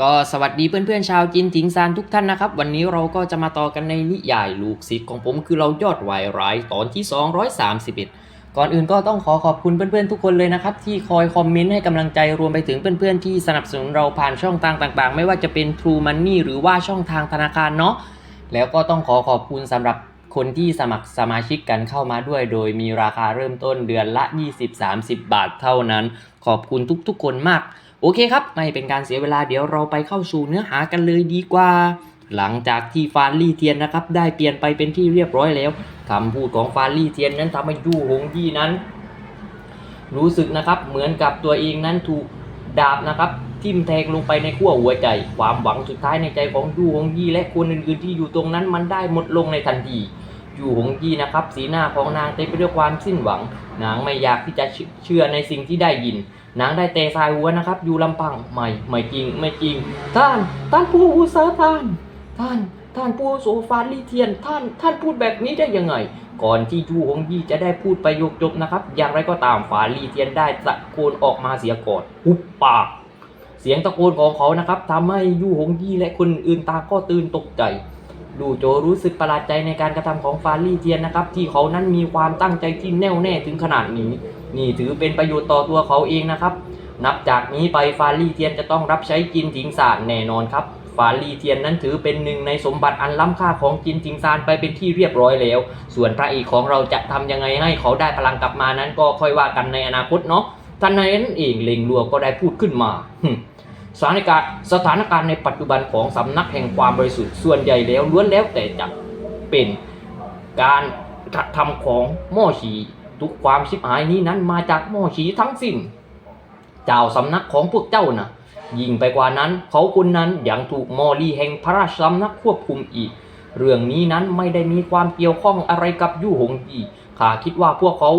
ก็สวัสดีเพื่อนๆชาวจินถิงซานทุกท่านนะครับ วันนี้เราก็จะมาต่อกันในนิยายลูกศิษย์ของผมคือเรายอดวายร้ายตอนที่ 231 ก่อนอื่นก็ต้องขอขอบคุณเพื่อนๆทุกคนเลยนะครับ ที่คอยคอมเมนต์ให้กำลังใจรวมไปถึงเพื่อนๆที่สนับสนุนเราผ่านช่องทางต่างๆ ไม่ว่าจะเป็น True Money หรือว่าช่องทางธนาคารเนาะแล้วก็ต้องขอขอบคุณสำหรับคนที่สมัครสมาชิกกันเข้ามาด้วย โดยมีราคาเริ่มต้นเดือนละ 20-30 บาทเท่านั้น ขอบคุณทุกๆ คนมาก โอเคครับ ไม่เป็นการเสียเวลาเดี๋ยวเราไปเข้าสู่เนื้อหากันเลยดีกว่า หลังจากที่ฟานลี่เทียนนะครับ ได้เปลี่ยนไปเป็นที่เรียบร้อยแล้วคำพูดของฟานลี่เทียนนั้นทำให้ยู่หงยี่นั้น รู้สึกนะครับเหมือนกับตัวเองนั้นถูกดาบนะครับทิ่มแทงลงไปในขั้วหัวใจ ความหวังสุดท้ายในใจของยู่หงยี่และคนอื่นๆที่อยู่ตรงนั้นมันได้หมดลงในทันทียู่หงยี่นะครับ สีหน้าของนางเต็มไปด้วยความสิ้นหวัง นางไม่อยากที่จะเชื่อในสิ่งที่ได้ยิน นางได้แต่สายหัวนะครับ อยู่ลำพังไม่ไม่จริงไม่จริง ท่านท่านผู้อุตสาท่าน ท่านท่านผู้โซฟานลีเทียน ท่านท่านพูดแบบนี้ได้ยังไง ก่อนที่จูหงยี่จะได้พูดประโยคจบนะครับ อย่างไรก็ตามฟาลีเทียนได้ตะโกนออกมาเสียก่อนหุบปาก เสียงตะโกนของเขานะครับทำให้ยู่หงยี่และคนอื่นตาก็ตื่นตกใจดูโจรู้สึกประหลาดใจในการกระทำของฟาลี่เทียนนะครับ ที่เขานั้นมีความตั้งใจที่แน่วแน่ถึงขนาดนี้ นี่ถือเป็นประโยชน์ต่อตัวเขาเองนะครับ นับจากนี้ไปฟาลี่เทียนจะต้องรับใช้จินถิงซานแน่นอนครับ ฟาลี่เทียนนั้นถือเป็นหนึ่งในสมบัติอันล้ำค่าของจินถิงซานไปเป็นที่เรียบร้อยแล้ว ส่วนพระเอกของเราจะทำยังไงให้เขาได้พลังกลับมานั้นก็ค่อยว่ากันในอนาคตเนาะท่านนายนั้นเองเล็งลัวก็ได้พูดขึ้นมาสถานการณ์สถานการณ์ในปัจจุบันของสำนักแห่งความบริสุทธิ์ส่วนใหญ่แล้วล้วนแล้วแต่จะเป็นการกระทำของหม่อฉี ทุกความชิบหายนี้นั้นมาจากหม่อฉีทั้งสิ้น เจ้าสำนักของพวกเจ้านะยิ่งไปกว่านั้นเขาคนนั้นยังถูกมอลีแห่งพระราชสำนักควบคุมอีก เรื่องนี้นั้นไม่ได้มีความเกี่ยวข้องอะไรกับยู่หงยีข้าคิดว่าพวกเขา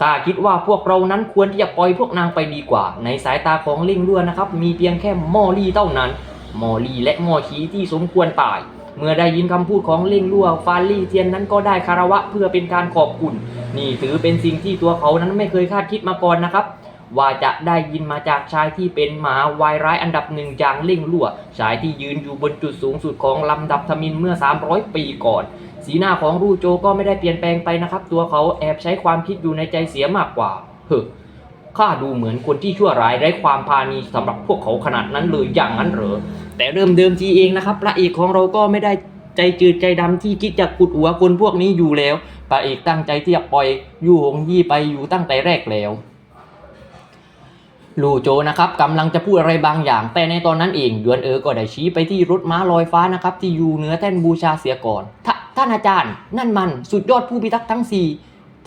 ข้าคิดว่าพวกเรานั้นควรที่จะปล่อยพวกนางไปดีกว่า ในสายตาของลิงล้วนนะครับ มีเพียงแค่มอลี่เท่านั้น มอลี่และมอชีที่สมควรตาย เมื่อได้ยินคำพูดของเลิงลัวฟาลี่เทียนนั้นก็ได้คารวะเพื่อเป็นการขอบคุณ นี่ถือเป็นสิ่งที่ตัวเขานั้นไม่เคยคาดคิดมาก่อนนะครับ ว่าจะได้ยินมาจากชายที่เป็นหมาวายร้ายอันดับหนึ่งอย่างเล่งลั่ว ชายที่ยืนอยู่บนจุดสูงสุดของลำดับทมินเมื่อ 300 ปีก่อน สีหน้าของรูโจก็ไม่ได้เปลี่ยนแปลงไปนะครับ ตัวเขาแอบใช้ความคิดอยู่ในใจเสียมากกว่าเฮ้อ ข้าดูเหมือนคนที่ชั่วร้ายไร้ความพานีสำหรับพวกเขาขนาดนั้นเลยอย่างนั้นเหรอ แต่เริ่มเดิมทีเองนะครับพระเอกของเราก็ไม่ได้ใจจืดใจดำที่คิดจะขุดหัวคนพวกนี้อยู่แล้วพระเอกตั้งใจที่จะปล่อยยู่หงยี่ไปอยู่ตั้งแต่แรกแล้วลูโจนะครับกำลังจะพูดอะไรบางอย่าง แต่ในตอนนั้นเองยวนเอ๋อก็ได้ชี้ไปที่รถม้าลอยฟ้านะครับที่อยู่เหนือแท่นบูชาเสียก่อนทท่านอาจารย์ นั่นมันสุดยอดผู้พิทักษ์ทั้งสี่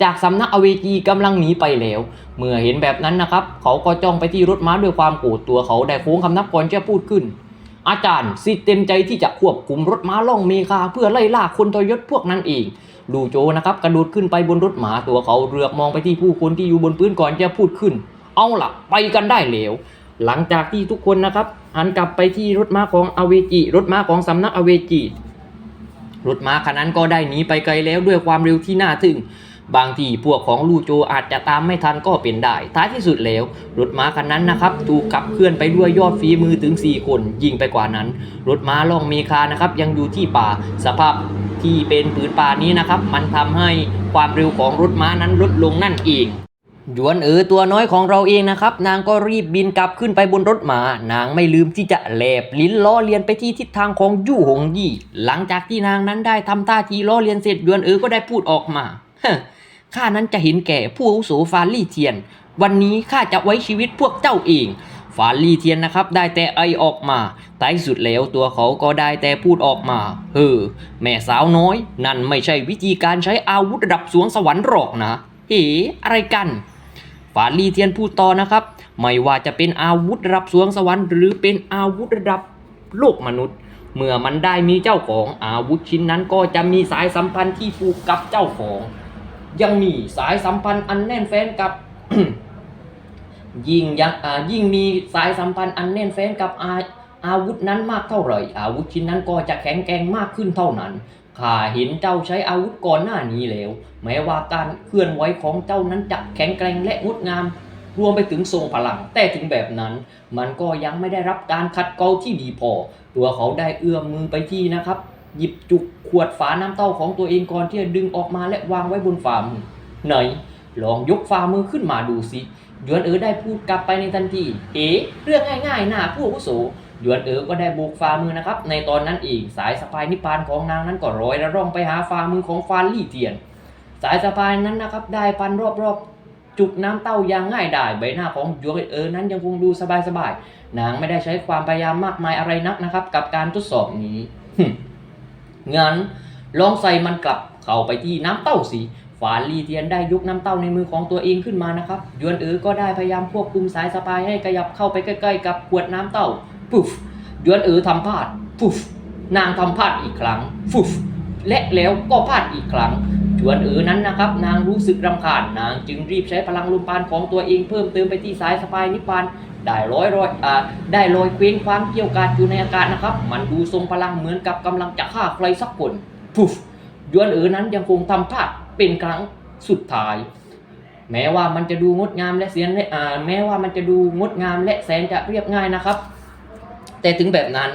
จากสำนักอเวจีกำลังหนีไปแล้ว เมื่อเห็นแบบนั้นนะครับ เขาก็จ้องไปที่รถม้าด้วยความโกรธตัวเขาได้โค้งคำนับก่อนจะพูดขึ้น อาจารย์สิเต็มใจที่จะควบคุมรถม้าล่องเมคาเพื่อไล่ล่าคนทยศพวกนั้นเองลูโจนะครับกระโดดขึ้นไปบนรถหมาตัวเขาเรือกมองไปที่ผู้คนที่อยู่บนพื้นก่อนจะพูดขึ้น เอาล่ะ ไปกันได้แล้วหลังจากที่ทุกคนนะครับหันกลับไปที่รถม้าของอเวจิรถม้าของสำนักอเวจิรถม้าคันนั้นก็ได้หนีไปไกลแล้วด้วยความเร็วที่น่าทึ่ง บางทีพวกของลูโจอาจจะตามไม่ทันก็เป็นได้ ท้ายที่สุดแล้ว รถม้าคันนั้นนะครับถูกขับเคลื่อนไปด้วยยอดฝีมือถึง 4 คน ยิ่งไปกว่านั้น รถม้าล่องเมคานะครับยังอยู่ที่ป่าสภาพที่เป็นผืนป่านี้นะครับ มันทำให้ความเร็วของรถม้านั้นลดลงนั่นเองหยวนเอ๋อตัวน้อยของเราเองนะครับ นางก็รีบบินกลับขึ้นไปบนรถหมา นางไม่ลืมที่จะแลบลิ้นล้อเลียนไปที่ทิศทางของยู่หงยี่ หลังจากที่นางนั้นได้ทำท่าทีล้อเลียนเสร็จหยวนเอ๋อก็ได้พูดออกมาฮ ข้านั้นจะเห็นแก่ผู้อาวุโสฟาลี่เทียน วันนี้ข้าจะไว้ชีวิตพวกเจ้าเองฟาลี่เทียนนะครับได้แต่ไอออกมาท้ายสุดแล้วตัวเขาก็ได้แต่พูดออกมา เฮ้อแม่สาวน้อย นั่นไม่ใช่วิธีการใช้อาวุธระดับสวงสวรรค์หรอกนะ เฮ้อะไรกันฟาลีเทียนพูดต่อนะครับ ไม่ว่าจะเป็นอาวุธระดับสวงสวรรค์ หรือเป็นอาวุธระดับโลกมนุษย์ เมื่อมันได้มีเจ้าของอาวุธชิ้นนั้นก็จะมีสายสัมพันธ์ที่ผูกกับเจ้าของ ยังมีสายสัมพันธ์อันแน่นแฟ้นกับ ยิ่งยังอ่ายิ่งมีสายสัมพันธ์อันแน่นแฟ้นกับอาอาวุธนั้นมากเท่าไหร่ อาวุธชิ้นนั้นก็จะแข็งแกร่งมากขึ้นเท่านั้นข้าเห็นเจ้าใช้อาวุธก่อนหน้านี้แล้ว แม้ว่าการเคลื่อนไหวของเจ้านั้นจะแข็งแกร่งและงดงาม รวมไปถึงทรงพลัง แต่ถึงแบบนั้น มันก็ยังไม่ได้รับการขัดเกลาที่ดีพอ ตัวเขาได้เอื้อมมือไปที่นะครับ หยิบจุกขวดฝาน้ำเต้าของตัวเองก่อนที่จะดึงออกมาและวางไว้บนฝ่ามือไหนลองยกฝ่ามือขึ้นมาดูสิหยวนเอ๋อได้พูดกลับไปในทันที เอ๋เรื่องง่ายๆน่าผู้อาวุโสหยวนเอ๋อก็ได้โบกฝ่ามือนะครับ ในตอนนั้นเองสายสะพายนิพพานของนางนั้นก็โรอยระร่องไปหาฝ่ามือของฟานลี่เทียน สายสะพายนั้นนะครับ ได้พันรอบๆ จุกน้ำเต้าอย่างง่ายดายใบหน้าของหยวนเอ๋อนั้นยังคงดูสบายๆนางไม่ได้ใช้ความพยายามมากมายอะไรนักนะครับ กับการทดสอบนี้ งั้นลองใส่มันกลับเข้าไปที่น้ำเต้าสิฝาลีเทียนได้ยกน้ำเต้าในมือของตัวเองขึ้นมานะครับยวนเอ๋อก็ได้พยายามควบคุมสายสะพายให้ขยับเข้าไปใกล้ ๆ กับขวดน้ำเต้าปุ๊ฟยวนเอ๋อทำพลาดปุ๊ฟนางทำพลาดอีกครั้งฟุฟและแล้วก็พลาดอีกครั้งยวนเอ๋อนั้นนะครับ นางรู้สึกรำคาญนางจึงรีบใช้พลังลมปานของตัวเองเพิ่มเติมไปที่สายสะพายนิพพาน ได้ร้อยร้อยอ่าได้ลอยเคว้งคว้างเกี่ยวกาดอยู่ในอากาศนะครับ มันดูทรงพลังเหมือนกับกำลังจะฆ่าใครสักคนพุฟยวนเอ๋อนั้นยังคงทำพลาดเป็นครั้งสุดท้าย แม้ว่ามันจะดูงดงามและเสียนและอ่าแม้ว่ามันจะดูงดงามและแสนจะเรียบง่ายนะครับ แต่ถึงแบบนั้น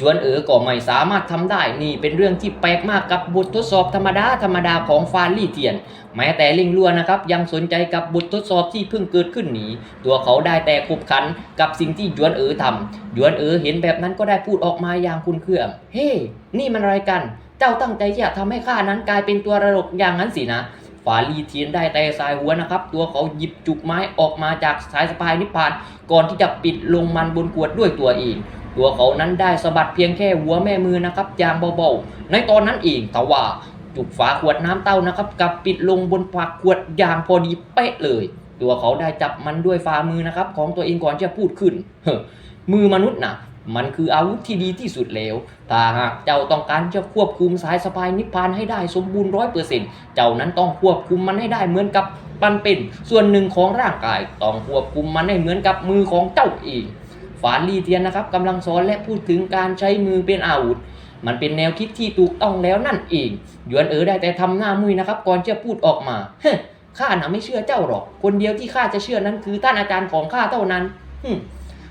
ยวนเอ๋อก็ไม่สามารถทำได้นี่เป็นเรื่องที่แปลกมากกับบททดสอบธรรมดาธรรมดาของฟานลี่เทียน แม้แต่ลิงลัวนะครับยังสนใจกับบททดสอบที่เพิ่งเกิดขึ้นนี้ ตัวเขาได้แต่ขบขันกับสิ่งที่หยวนเอ๋อทำหยวนเอ๋อเห็นแบบนั้นก็ได้พูดออกมาอย่างคุณเครื่อง เฮ้นี่มันอะไรกัน เจ้าตั้งใจจะทำให้ข้านั้นกลายเป็นตัวระลกอย่างนั้นสินะฝาลีเทียนได้แต่สายหัวนะครับ ตัวเขาหยิบจุกไม้ออกมาจากสายสะพายนิพพาน ก่อนที่จะปิดลงมันบนขวดด้วยตัวเอง ตัวเขานั้นได้สะบัดเพียงแค่หัวแม่มือนะครับอย่างเบาๆ ในตอนนั้นเองแต่ว่าจุกฝาขวดน้ำเต้านะครับกับปิดลงบนปากขวดอย่างพอดีเป๊ะเลย ตัวเขาได้จับมันด้วยฝ่ามือนะครับของตัวเองก่อนจะพูดขึ้นเฮ้อมือมนุษย์นะมันคืออาวุธที่ดีที่สุดแล้ว ถ้าหากเจ้าต้องการจะควบคุมสายสะพายนิพพานให้ได้สมบูรณ์ร้อยเปอร์เซ็นต์เจ้านั้นต้องควบคุมมันให้ได้เหมือนกับมันเป็นส่วนหนึ่งของร่างกาย ต้องควบคุมมันให้เหมือนกับมือของเจ้าเอง ฝานลีเทียนนะครับกำลังสอนและพูดถึงการใช้มือเป็นอาวุธ มันเป็นแนวคิดที่ถูกต้องแล้วนั่นเองหยวนเอ๋อได้แต่ทำหน้ามุยนะครับ ก่อนจะพูดออกมาเฮ้ข้าน่ะไม่เชื่อเจ้าหรอก คนเดียวที่ข้าจะเชื่อนั้นคือท่านอาจารย์ของข้าเท่านั้นหึ่ม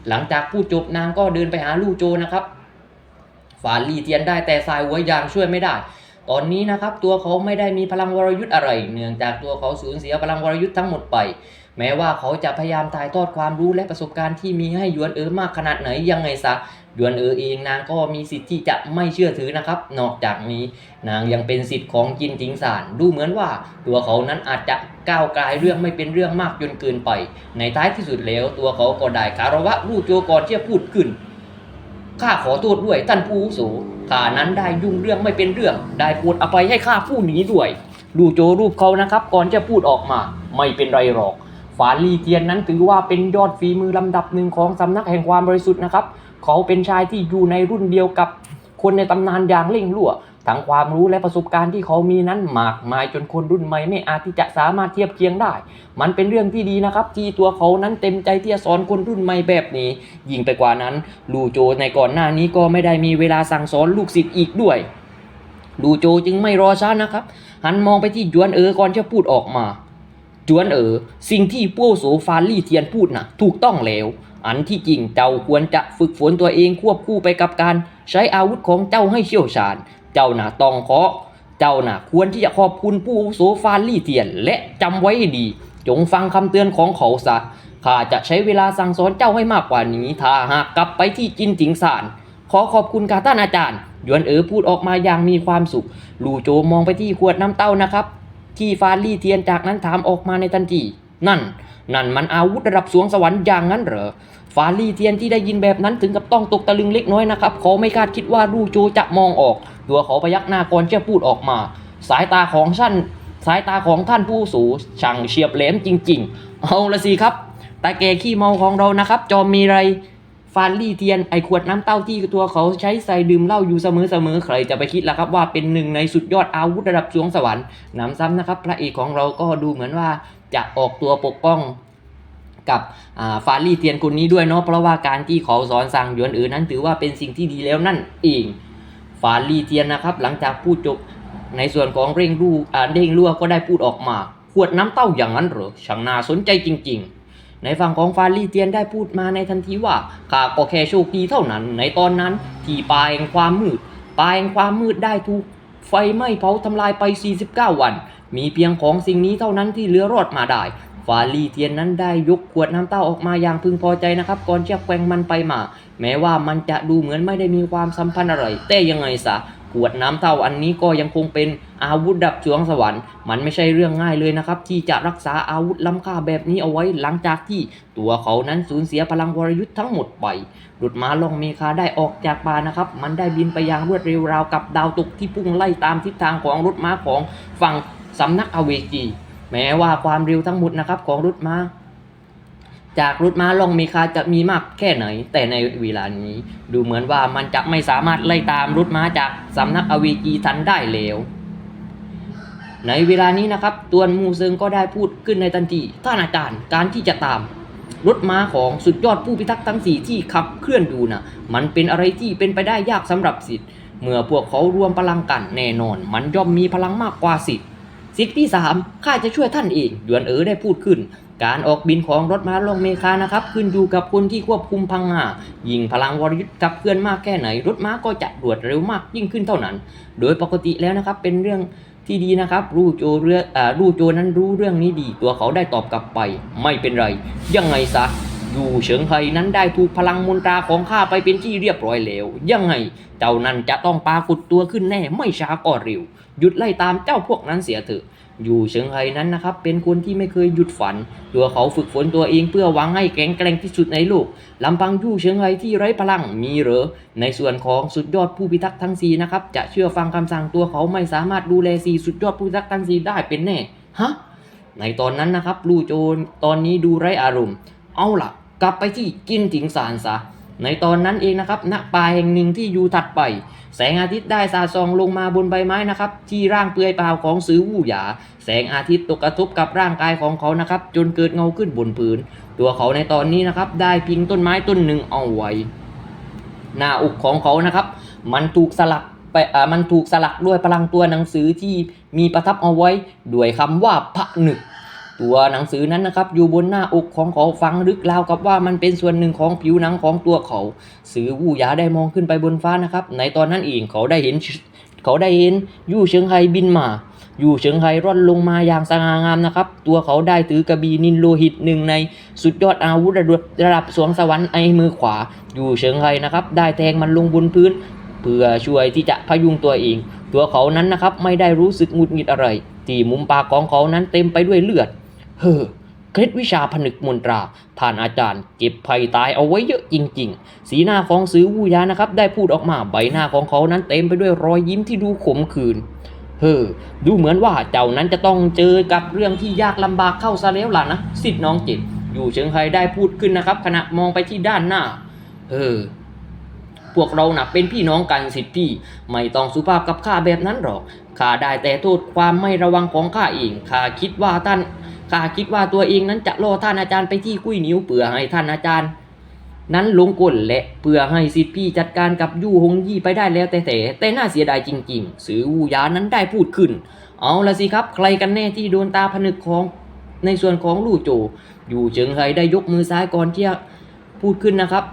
หลังจากพูดจบนางก็เดินไปหาลู่โจนะครับฝานลีเทียนได้แต่สายหัวอย่างช่วยไม่ได้ ตอนนี้นะครับตัวเขาไม่ได้มีพลังวรยุทธ์อะไร เนื่องจากตัวเขาสูญเสียพลังวรยุทธ์ทั้งหมดไป แม้ว่าเขาจะพยายามถ่ายทอดความรู้และประสบการณ์ที่มีให้ยวนเออมากขนาดไหนยังไงซะยวนเออเองนางก็มีสิทธิ์ที่จะไม่เชื่อถือนะครับ นอกจากนี้นางยังเป็นสิทธิ์ของจินจิงสานดูเหมือนว่า ตัวเขานั้นอาจจะก้าวไกลเรื่องไม่เป็นเรื่องมากจนเกินไป ในท้ายที่สุดแล้ว ตัวเขาก็ได้คารวะรูโจก่อนที่จะพูดขึ้น ข้าขอโทษด้วยท่านผู้สูงข้านั้นได้ยุ่งเรื่องไม่เป็นเรื่อง ได้พูดอภัยให้ข้าผู้นี้ด้วย ดูโจรูปเขานะครับ ก่อนจะพูดออกมา ไม่เป็นไรหรอกฝานลีเทียนนั้นถือว่าเป็นยอดฝีมือลำดับหนึ่งของสำนักแห่งความบริสุทธิ์นะครับ เขาเป็นชายที่อยู่ในรุ่นเดียวกับคนในตำนานอย่างเล่งลั่ว ทั้งความรู้และประสบการณ์ที่เขามีนั้นมากมายจนคนรุ่นใหม่ไม่อาจที่จะสามารถเทียบเคียงได้ มันเป็นเรื่องที่ดีนะครับ ที่ตัวเขานั้นเต็มใจที่จะสอนคนรุ่นใหม่แบบนี้ ยิ่งไปกว่านั้น ลูโจในก่อนหน้านี้ก็ไม่ได้มีเวลาสั่งสอนลูกศิษย์อีกด้วย ลูโจจึงไม่รอช้านะครับ หันมองไปที่จวนเอ๋อก่อนจะพูดออกมาจวนเอ๋อสิ่งที่ป้โสฟานลี่เทียนพูดน่ะ ถูกต้องแล้ว อันที่จริงเจ้าควรจะฝึกฝนตัวเองควบคู่ไปกับการ ใช้อาวุธของเจ้าให้เชี่ยวชาญ เจ้าหน่ะต้องขอเจ้าหน่ะควรที่จะขอบคุณผู้อาวุโสฟานลี่เทียน และจำไว้ดี จงฟังคำเตือนของเขาซะข้าจะใช้เวลาสั่งสอนเจ้าให้มากกว่านี้ ถ้าหากกลับไปที่จินถิงซานขอขอบคุณค่ะท่านอาจารย์ยวนเอ๋อพูดออกมาอย่างมีความสุข ลู่โจมองไปที่ขวดน้ำเต้านะครับ ที่ฟาลี่เทียนจากนั้นถามออกมาในทันทีนั่น นั่นมันอาวุธระดับสวงสวรรค์อย่างนั้นเหรอ ฟาลี่เทียนที่ได้ยินแบบนั้นถึงกับต้องตกตะลึงเล็กน้อยนะครับเขาไม่คาดคิดว่าลู่โจจะมองออก ตัวเขาพยักหน้าก่อนจะพูดออกมา สายตาของท่านสายตาของท่านผู้สูช่างเฉียบแหลมจริง ๆ เอาละสิครับตาแกขี้เมาของเรานะครับ จอมมีไรฟานลี่เทียนไอขวดน้ำเต้าที่ตัวเขาใช้ใส่ดื่มเหล้าอยู่เสมอๆใครจะไปคิดล่ะครับว่าเป็นหนึ่งในสุดยอดอาวุธระดับสวงสวรรค์หนำซ้ำนะครับ พระเอกของเราก็ดูเหมือนว่าจะออกตัวปกป้อง กับอ่าฟาลี่เทียนคนนี้ด้วยเนาะเพราะว่าการที่เขาสอนสั่งหยวนเอ๋อนั้นถือว่าเป็นสิ่งที่ดีแล้วนั่นเองฟาลี่เทียนนะครับ หลังจากพูดจบในส่วนของเร่งรูอ่าเร่งรั่วก็ได้พูดออกมา ขวดน้ำเต้าอย่างนั้นเหรอช่างน่าสนใจจริง ๆในฝั่งของฟาลี่เตียนได้พูดมาในทันทีว่าข้าก็แค่โชคดีเท่านั้น ในตอนนั้นที่ปลายแห่งความมืดปลายแห่งความมืดได้ถูกไฟไหม้เผาทำลายไป 49 วัน มีเพียงของสิ่งนี้เท่านั้นที่เหลือรอดมาได้ ฟาลี่เทียนนั้นได้ยกขวดน้ำเต้าออกมาอย่างพึงพอใจนะครับ ก่อนจะแกว่งมันไปมา แม้ว่ามันจะดูเหมือนไม่ได้มีความสัมพันธ์อะไร แต่ยังไงซะขวดน้ำเต้าอันนี้ก็ยังคงเป็นอาวุธดับสวงสวรรค์ มันไม่ใช่เรื่องง่ายเลยนะครับ ที่จะรักษาอาวุธล้ำค่าแบบนี้เอาไว้หลังจากที่ตัวเขานั้นสูญเสียพลังวรยุทธ์ทั้งหมดไปหลุดม้าลองเมคาได้ออกจากป่านะครับ มันได้บินไปอย่างรวดเร็วราวกับดาวตกที่พุ่งไล่ตามทิศทางของรถม้าของฝั่งสำนักอเวจี แม้ว่าความเร็วทั้งหมดนะครับของรถมาจากรถม้าลองเมคาจะมีมากแค่ไหน แต่ในเวลานี้ ดูเหมือนว่ามันจะไม่สามารถไล่ตามรถม้าจากสำนักอเวจีทันได้แล้วในเวลานี้นะครับ ตวนมูเซิงก็ได้พูดขึ้นในทันทีท่านอาจารย์การที่จะตาม รถม้าของสุดยอดผู้พิทักษ์ทั้งสี่ที่ขับเคลื่อนดูนะมันเป็นอะไรที่เป็นไปได้ยากสำหรับสิทธิ์เมื่อพวกเขารวมพลังกันแน่นอน มันย่อมมีพลังมากกว่าสิทธิ์ สิทธิ์ที่สามข้าจะช่วยท่านเองหยวนเอ๋อได้พูดขึ้น การออกบินของรถม้าลงเมคานะครับ ขึ้นอยู่กับคนที่ควบคุมพังงายิ่งพลังวรยุทธ์กับเคลื่อนมากแค่ไหน รถม้าก็จะรวดเร็วมากยิ่งขึ้นเท่านั้น โดยปกติแล้วนะครับเป็นเรื่องที่ดีนะครับรู้โจเรื่องอ่ารู้โจนั้นรู้เรื่องนี้ดี ตัวเขาได้ตอบกลับไป ไม่เป็นไร ยังไงซะ อยู่เฉิงไฮนั้นได้ถูกพลังมนตราของข้าไปเป็นที่เรียบร้อยแล้ว ยังไง เจ้านั้นจะต้องปรากฏตัวขึ้นแน่ไม่ช้าก็เร็ว หยุดไล่ตามเจ้าพวกนั้นเสียเถอะ อยู่เฉิงไฮนั้นนะครับ เป็นคนที่ไม่เคยหยุดฝัน ตัวเขาฝึกฝนตัวเองเพื่อหวังให้แข็งแกร่งที่สุดในโลกลำพังยู่เฉิงไฮที่ไร้พลังมีเหรอ ในส่วนของสุดยอดผู้พิทักษ์ทั้งสีนะครับจะเชื่อฟังคำสั่งตัวเขาไม่สามารถดูแลสีสุดยอดผู้พิทักษ์ทั้งสีได้เป็นแน่ฮะในตอนนั้นนะครับลู่โจนตอนนี้ดูไร้อารมณ์ เอาล่ะ กลับไปที่กินถิงสารซะในตอนนั้นเองนะครับณป่าแห่งหนึ่งที่อยู่ถัดไป แสงอาทิตย์ได้สาดส่องลงมาบนใบไม้นะครับ ที่ร่างเปลือยเปล่าของสือวู่หยา แสงอาทิตย์ตกกระทบกับร่างกายของเขานะครับ จนเกิดเงาขึ้นบนพื้น ตัวเขาในตอนนี้นะครับ ได้พิงต้นไม้ต้นหนึ่งเอาไว้ หน้าอกของเขานะครับ มันถูกสลักไปอ่ามันถูกสลักด้วยพลังตัวหนังสือที่มีประทับเอาไว้ด้วยคำว่าพระหนึก ตัวหนังสือนั้นนะครับอยู่บนหน้าอกของเขาฟังลึกราวกับว่ามันเป็นส่วนหนึ่งของผิวหนังของตัวเขา สือวู่หยาได้มองขึ้นไปบนฟ้านะครับ ในตอนนั้นเองเขาได้เห็นเขาได้เห็นยู่เฉิงไฮบินมา อยู่เฉิงไฮร่อนลงมาอย่างสง่างามนะครับ ตัวเขาได้ถือกระบี่นินโลหิตหนึ่งในสุดยอดอาวุธระดับสวงสวรรค์ไอมือขวา อยู่เฉิงไฮนะครับ ได้แทงมันลงบนพื้น เพื่อช่วยที่จะพยุงตัวเอง ตัวเขานั้นนะครับไม่ได้รู้สึกหงุดหงิดอะไร ที่มุมปากของเขานั้นเต็มไปด้วยเลือด เฮ้อเคล็ดวิชาผนึกมนตราท่านอาจารย์ เก็บภัยตายเอาไว้เยอะจริง ๆ สีหน้าของซื้อวูยานะครับ ได้พูดออกมาใบหน้าของเขานั้นเต็มไปด้วยรอยยิ้มที่ดูขมขื่นเฮ้อดูเหมือนว่าเจ้านั้นจะต้องเจอกับเรื่องที่ยากลำบากเข้าซะแล้วล่ะนะสิทธิ์น้องจิตอยู่เชิงไฮได้พูดขึ้นนะครับ ขณะมองไปที่ด้านหน้าเออพวกเราหนะเป็นพี่น้องกันสิทธิ์พี่ ไม่ต้องสุภาพกับข้าแบบนั้นหรอกข้าได้แต่โทษความไม่ระวังของข้าเองข้าคิดว่าท่าน ข้าคิดว่าตัวเองนั้นจะล่อท่านอาจารย์ไปที่กุ้ยนิ้วเปื่อให้ท่านอาจารย์ นั้นลงกลและเพื่อให้สิทธิพี่จัดการกับยู่หงยี่ไปได้แล้วแต่แต่แต่น่าเสียดายจริง ๆ สือวูยานั้นได้พูดขึ้น เอาละสิครับ ใครกันแน่ที่โดนตาผนึกของในส่วนของลู่โจ อยู่เฉิงไฮได้ยกมือซ้ายก่อนที่จะพูดขึ้นนะครับ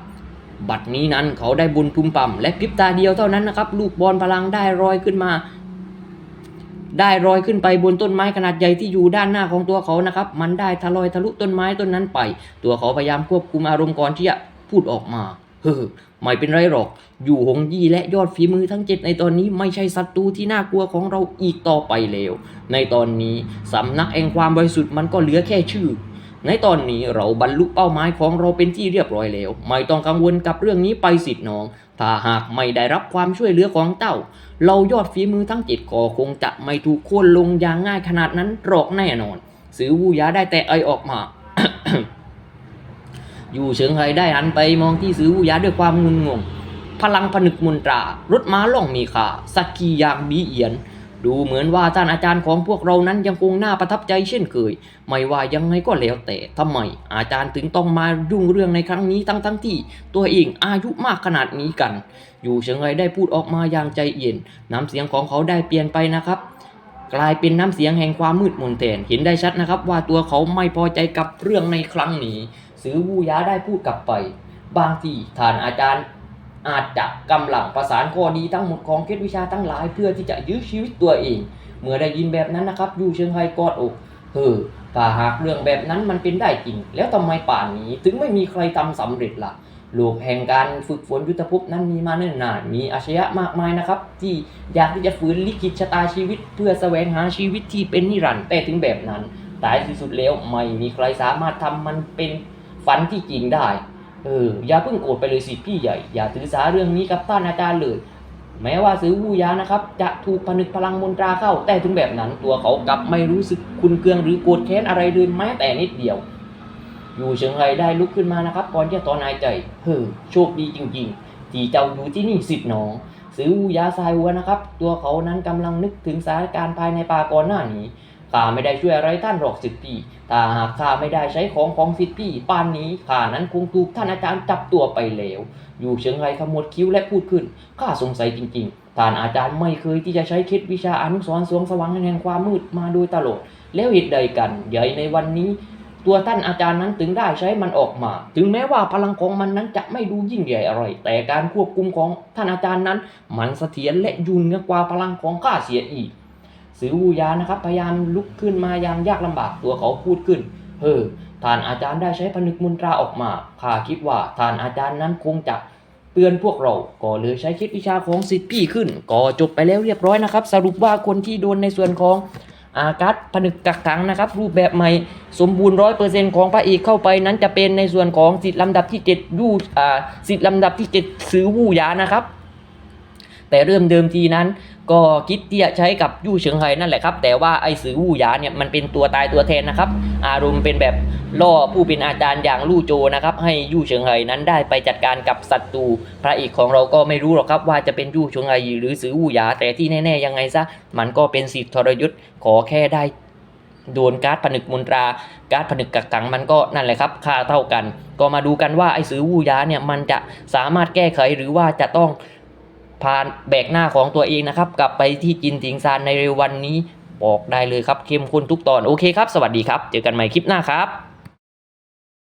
บัดนี้นั้นเขาได้บุญพุ่มปั่มและพริบตาเดียวเท่านั้นนะครับ ลูกบอลพลังได้รอยขึ้นมา ได้รอยขึ้นไปบนต้นไม้ขนาดใหญ่ที่อยู่ด้านหน้าของตัวเขานะครับ มันได้ทะลอยทะลุต้นไม้ต้นนั้นไป ตัวเขาพยายามควบคุมอารมณ์ก่อนที่จะพูดออกมาเฮ้อไม่เป็นไรหรอก อยู่หงยี่และยอดฝีมือทั้งเจ็ดในตอนนี้ไม่ใช่ศัตรูที่น่ากลัวของเราอีกต่อไปแล้ว ในตอนนี้สำนักแห่งความบริสุทธิ์มันก็เหลือแค่ชื่อ ในตอนนี้เราบรรลุเป้าหมายของเราเป็นที่เรียบร้อยแล้ว ไม่ต้องกังวลกับเรื่องนี้ไปสิทธิ์น้อง ถ้าหากไม่ได้รับความช่วยเหลือของเจ้า เรายอดฝีมือทั้งจิตก็คงจะไม่ถูกโค่นลงอย่างง่ายขนาดนั้นหรอกแน่นอน สือวูยาได้แต่ไอออกมา อยู่เฉิงไฮได้หันไปมองที่สือวูยาด้วยความงุนงง พลังผนึกมนตรารถม้าล่องมีขาสักกียางบีเอียน ดูเหมือนว่าท่านอาจารย์ของพวกเรานั้นยังคงน่าประทับใจเช่นเคย ไม่ว่ายังไงก็แล้วแต่ทำไม อาจารย์ถึงต้องมายุ่งเรื่องในครั้งนี้ทั้งทั้งๆที่ ตัวเองอายุมากขนาดนี้กัน อยู่เฉิงได้พูดออกมาอย่างใจเย็น น้ำเสียงของเขาได้เปลี่ยนไปนะครับ กลายเป็นน้ำเสียงแห่งความมืดมนแทนเห็นได้ชัดนะครับ ว่าตัวเขาไม่พอใจกับเรื่องในครั้งนี้สือวูยาได้พูดกลับไป บางทีท่านอาจารย์ อาจจะกำลังประสานข้อดีทั้งหมดของเคล็ดวิชาทั้งหลายเพื่อที่จะยื้อชีวิตตัวเอง เมื่อได้ยินแบบนั้นนะครับยูเชิงไฮกอดอกเฮอถ้าหากเรื่องแบบนั้นมันเป็นได้จริง แล้วทำไมป่านนี้ถึงไม่มีใครทำสำเร็จล่ะโลกแห่งการฝึกฝนยุทธภพนั้นมีมาเนิ่นนาน มีอาชญะมากมายนะครับ ที่อยากที่จะฝืนลิขิตชะตาชีวิต เพื่อแสวงหาชีวิตที่เป็นนิรันดร์แต่ถึงแบบนั้นท้ายที่สุดแล้วไม่มีใครสามารถทำมันเป็นฝันที่จริงได้ เอออย่าเพิ่งโกรธไปเลยสิพี่ใหญ่ อย่าถือสาเรื่องนี้กับท่านอาจารย์เลยแม้ว่าซื้อวูยานะครับ จะถูกผนึกพลังมนตราเข้า แต่ถึงแบบนั้นตัวเขากลับไม่รู้สึกคุณเคืองหรือโกรธแค้นอะไรเลยแม้แต่นิดเดียว อยู่เชิงไรได้ลุกขึ้นมานะครับก่อนจะถอนายใจเฮ้อโชคดีจริงๆที่เจ้าอยู่ที่นี่สิทธิ์หนองซื้อวูยาทรายวัวนะครับ ตัวเขานั้นกำลังนึกถึงสถานการณ์ภายในป่าก่อนหน้านี้ ข้าไม่ได้ช่วยอะไรท่านหรอกสิทธิพี่ถ้าหากข้าไม่ได้ใช้ของของสิทธิพี่ป่านนี้ข้านั้นคงถูกท่านอาจารย์จับตัวไปแล้วอยู่เชิงไรขมวดคิ้วและพูดขึ้นข้าสงสัยจริงๆท่านอาจารย์ไม่เคยที่จะใช้เคล็ดวิชาอนุสรณ์สวงสว่างแห่งความมืดมาโดยตลอดแล้วเหตุใดกันใหญ่ในวันนี้ ตัวท่านอาจารย์นั้นถึงได้ใช้มันออกมา ถึงแม้ว่าพลังของมันนั้นจะไม่ดูยิ่งใหญ่อะไร แต่การควบคุมของท่านอาจารย์นั้น มันเสถียรและยุ่เหนือกว่าพลังของข้าเสียอีก สือวูยานะครับ พยายามลุกขึ้นมาย่างยากลำบากตัวเขาพูดขึ้น เฮ้อท่านอาจารย์ได้ใช้ผนึกมนตราออกมาข้าคิดว่าท่านอาจารย์นั้นคงจะเตือนพวกเรา ก็เลยใช้คิดวิชาของสิทธิ์พี่ขึ้น ก็จบไปแล้วเรียบร้อยนะครับ สรุปว่าคนที่โดนในส่วนของอากัสผนึกกักขังนะครับ รูปแบบใหม่สมบูรณ์ร้อยเปอร์เซ็นต์ของพระเอกเข้าไปนั้นจะเป็นในส่วนของสิทธิ์ลำดับที่เจ็ดยูอ่าสิทธิ์ลำดับที่เจ็ดซื้อวู่ยานะครับ แต่เริ่มเดิมทีนั้น ก็คิดที่จะใช้กับยู่เฉิงไฮนั่นแหละครับ แต่ว่าไอ้สือวู่หยาเนี่ยมันเป็นตัวตายตัวแทนนะครับ อารมณ์เป็นแบบล่อผู้เป็นอาจารย์อย่างลู่โจนะครับ ให้ยู่เฉิงไฮนั้นได้ไปจัดการกับศัตรูพระเอกของเราก็ไม่รู้หรอกครับว่าจะเป็นยู่เฉิงไฮหรือสือวู่หยาแต่ที่แน่ๆยังไงซะมันก็เป็นสิทธิทรยุทธ์ขอแค่ได้โดนการ์ดผนึกมนตรา การ์ดผนึกกักขังมันก็นั่นแหละครับค่าเท่ากัน ก็มาดูกันว่าไอ้สือวูยาเนี่ยมันจะสามารถแก้ไขหรือว่าจะต้อง ผ่านแบกหน้าของตัวเองนะครับ กลับไปที่จินถิงซานในเร็ววันนี้ บอกได้เลยครับเข้มข้นทุกตอนโอเคครับ สวัสดีครับ เจอกันใหม่คลิปหน้าครับ